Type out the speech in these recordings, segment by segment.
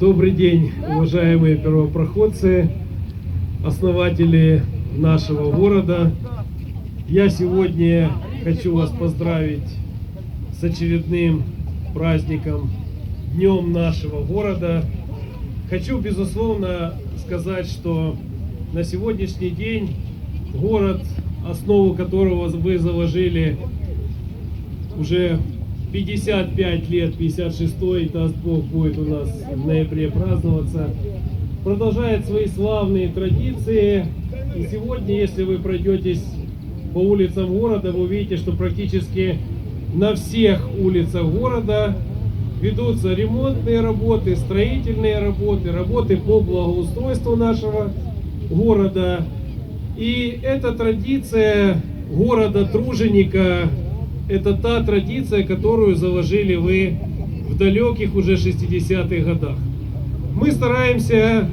Добрый день, уважаемые первопроходцы, основатели нашего города. Я сегодня хочу вас поздравить с очередным праздником, днем нашего города. Хочу, безусловно, сказать, что на сегодняшний день город, основу которого вы заложили уже 55 лет, 56-й, даст Бог, будет у нас в ноябре праздноваться, продолжает свои славные традиции. И сегодня, если вы пройдетесь по улицам города, вы увидите, что практически на всех улицах города ведутся ремонтные работы, строительные работы, работы по благоустройству нашего города. И эта традиция города-труженика, это та традиция, которую заложили вы в далеких уже 60-х годах. Мы стараемся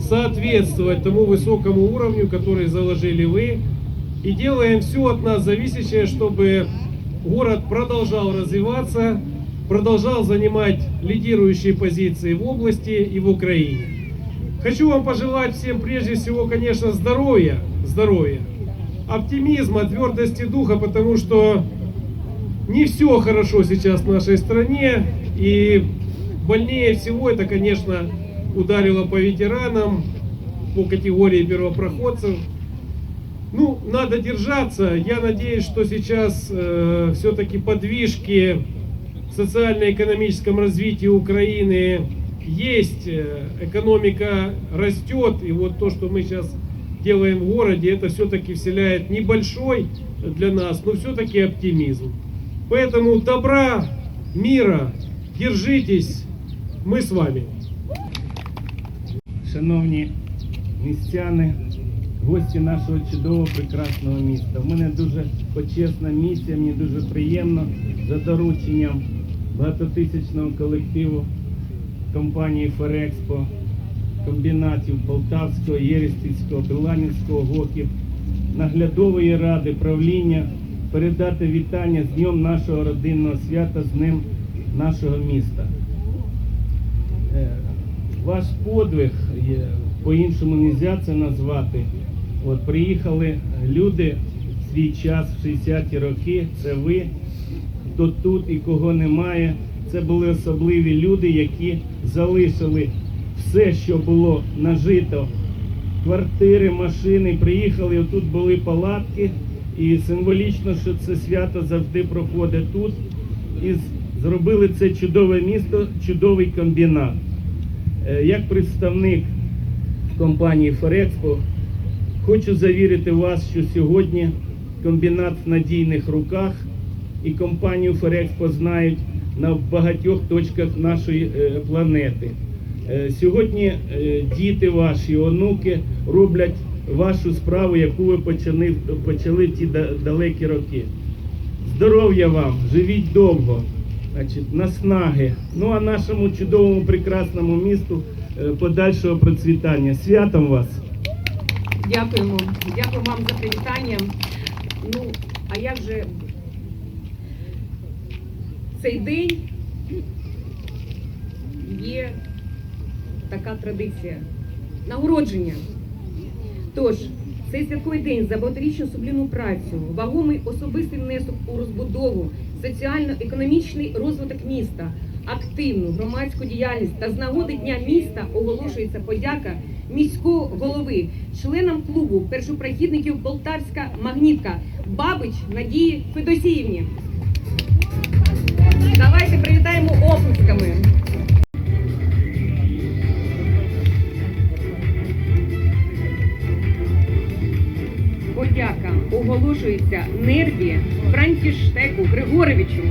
соответствовать тому высокому уровню, который заложили вы, и делаем все от нас зависящее, чтобы город продолжал развиваться, продолжал занимать лидирующие позиции в области и в Украине. Хочу вам пожелать всем прежде всего, конечно, здоровья, здоровья, оптимизма, твердости духа, потому что не все хорошо сейчас в нашей стране, и больнее всего это, конечно, ударило по ветеранам, по категории первопроходцев. Ну, надо держаться. Я надеюсь, что сейчас э, все-таки подвижки в социально-экономическом развитии Украины есть. Э, Экономика растет, и вот то, что мы сейчас делаем в городе, это все-таки вселяет небольшой для нас, но все-таки оптимизм. Поэтому добра, мира, держитесь, мы с вами. Шановні містяни, гості нашого чудового прекрасного міста. У мене дуже почесна місія, мені дуже приємно за дорученням багатотисячного колективу компанії Ферекспо, комбінатів Полтавського, Єрестівського, Біланівського, ГОКів, наглядової ради, правління передати вітання з Днем нашого родинного свята, з Днем нашого міста. Е, Ваш подвиг, по-іншому не можна це назвати. От приїхали люди в свій час, в 60-ті роки, це ви, хто тут і кого немає. Це були особливі люди, які залишили все, що було нажито, квартири, машини, приїхали, отут були палатки, і символічно, що це свято завжди проходить тут. І зробили це чудове місто, чудовий комбінат. Е, Як представник компанії Ферекспо Хочу завірити вас, що сьогодні комбінат в надійних руках і компанію Ферекспо знають на багатьох точках нашої е, планети. Е, Сьогодні діти ваші, онуки роблять вашу справу, яку ви почали, почали в ті далекі роки. Здоров'я вам, живіть довго, значить, наснаги. Ну а нашому чудовому прекрасному місту е, подальшого процвітання. Святом вас! Дякуємо. Дякую вам за привітання. Ну, а як же цей день є така традиція нагородження. Тож, цей святковий день за багаторічну сублімну працю, вагомий особистий внесок у розбудову, соціально-економічний розвиток міста, активну громадську діяльність та з нагоди Дня міста оголошується подяка міського голови, членам клубу першопрохідників Полтавська магнітка Бабич Надії Федосіївні. Давайте привітаємо оплесками. Оголошується нерві Франтіштеку Григоровичу.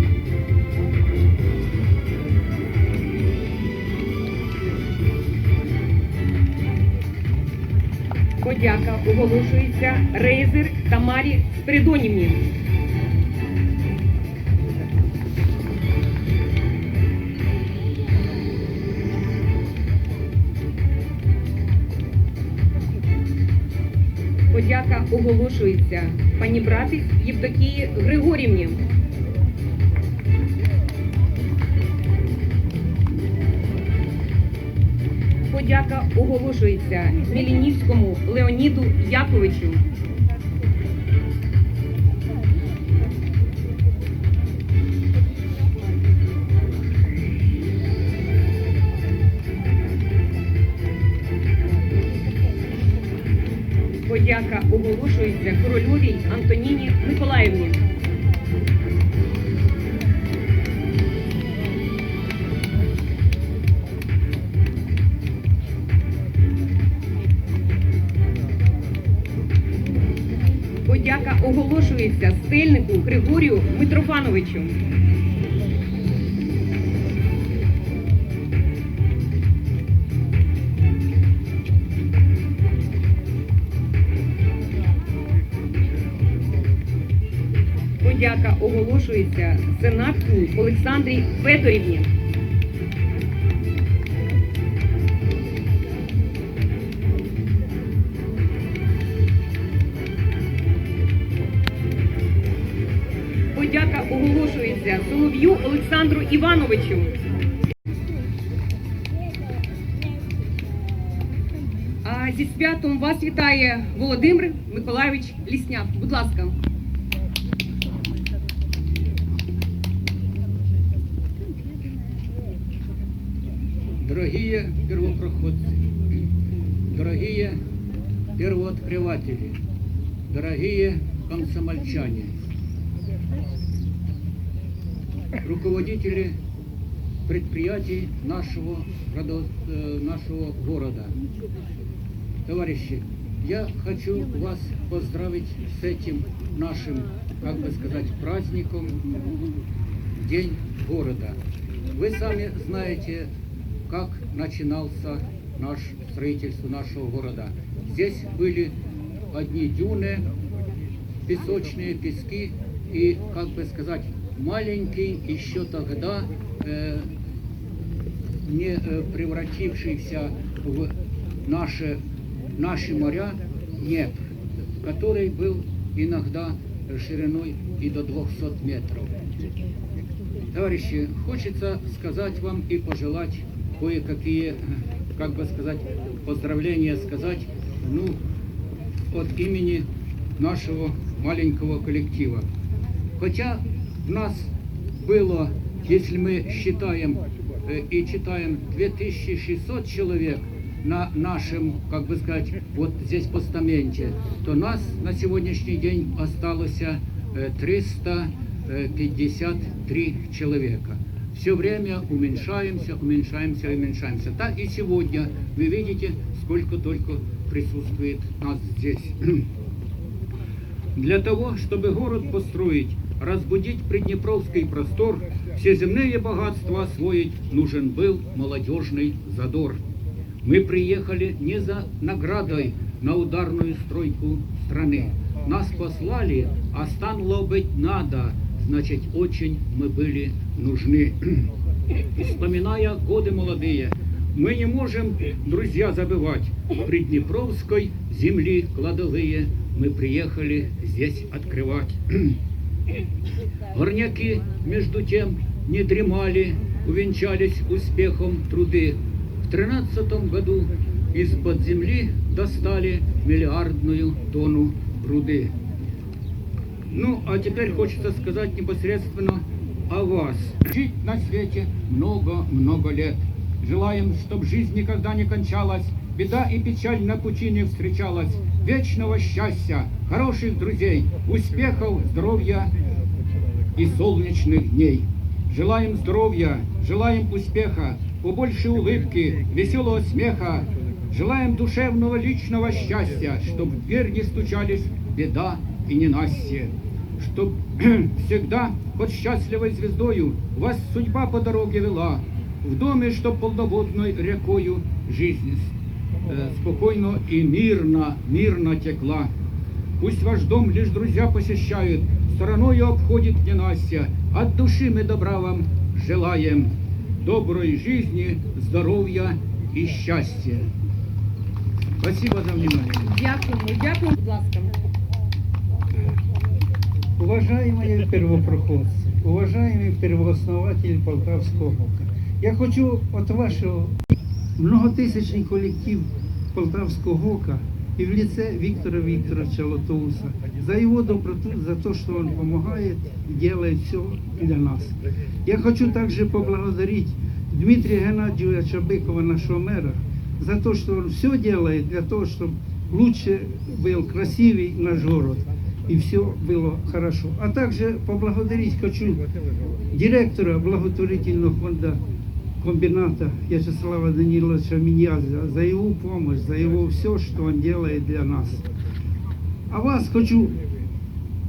Подяка оголошується Рейзер Тамарі Спиридонівні. Подяка оголошується пані братець Євдокії Григорівні. Подяка оголошується Мілінівському Леоніду Яковичу. Подяка оголошується корольовій Антоніні Миколаївні. Подяка оголошується стельнику Григорію Митрофановичу. Подяка оголошується сенатку Олександрі Федорівні. Подяка оголошується Солов'ю Олександру Івановичу. А зі святом вас вітає Володимир Миколайович Лісняк. Будь ласка. Дорогие первопроходцы, дорогие первооткрыватели, дорогие комсомольчане, руководители предприятий нашего, э, нашего города. Товарищи, я хочу вас поздравить с этим нашим, как бы сказать, праздником День города. Вы сами знаете, как начинался наш строительство нашего города. Здесь были одни дюны, песочные пески и, как бы сказать, маленький еще тогда э, не э, превратившийся в наши, наши моря Днепр, который был иногда шириной и до 200 метров. Товарищи, хочется сказать вам и пожелать кое-какие, э, как бы сказать, поздравления сказать, ну, от имени нашего маленького коллектива. Хотя у нас было, если мы считаем э, и читаем 2600 человек на нашем, как бы сказать, вот здесь постаменте, то нас на сегодняшний день осталось э, 353 человека. Все время уменьшаемся, уменьшаемся, уменьшаемся. Так и сегодня, вы видите, сколько только присутствует нас здесь. Для того, чтобы город построить, разбудить приднепровский простор, все земные богатства освоить, нужен был молодежный задор. Мы приехали не за наградой на ударную стройку страны. Нас послали, а станло быть надо, значит, очень мы были нужны. И вспоминая годы молодые, мы не можем, друзья, забывать Приднепровской земли кладовые мы приехали здесь открывать. Горняки, между тем, не дремали, увенчались успехом труды. В тринадцатом году из-под земли достали миллиардную тонну руды. Ну, а теперь хочется сказать непосредственно о вас. Жить на свете много-много лет. Желаем, чтобы жизнь никогда не кончалась, беда и печаль на пути не встречалась. Вечного счастья, хороших друзей, успехов, здоровья и солнечных дней. Желаем здоровья, желаем успеха, побольше улыбки, веселого смеха. Желаем душевного личного счастья, чтоб в дверь не стучались беда и ненастье. Чтоб всегда под счастливой звездою вас судьба по дороге вела. В доме, чтоб полноводной рекою жизнь э, спокойно и мирно, мирно текла. Пусть ваш дом лишь друзья посещают, стороною обходит ненастья. От души мы добра вам желаем, доброй жизни, здоровья и счастья. Спасибо за внимание. Будь ласка. Уважаемые первопроходцы, уважаемый первооснователь Полтавского ГОКа, я хочу от вашего многотысячный коллектив Полтавского ГОКа и в лице Виктора Викторовича Лотоуса за его доброту, за то, что он помогает, делает все для нас. Я хочу также поблагодарить Дмитрия Геннадьевича Быкова, нашего мэра, за то, что он все делает для того, чтобы лучше был красивый наш город И все было хорошо. А также поблагодарить хочу директора благотворительного фонда комбината Вячеслава Даниловича Миньяза за его помощь, за его все, что он делает для нас. А вас хочу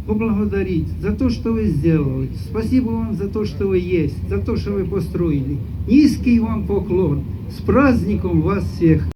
поблагодарить за то, что вы сделали. Спасибо вам за то, что вы есть, за то, что вы построили. Низкий вам поклон. С праздником вас всех!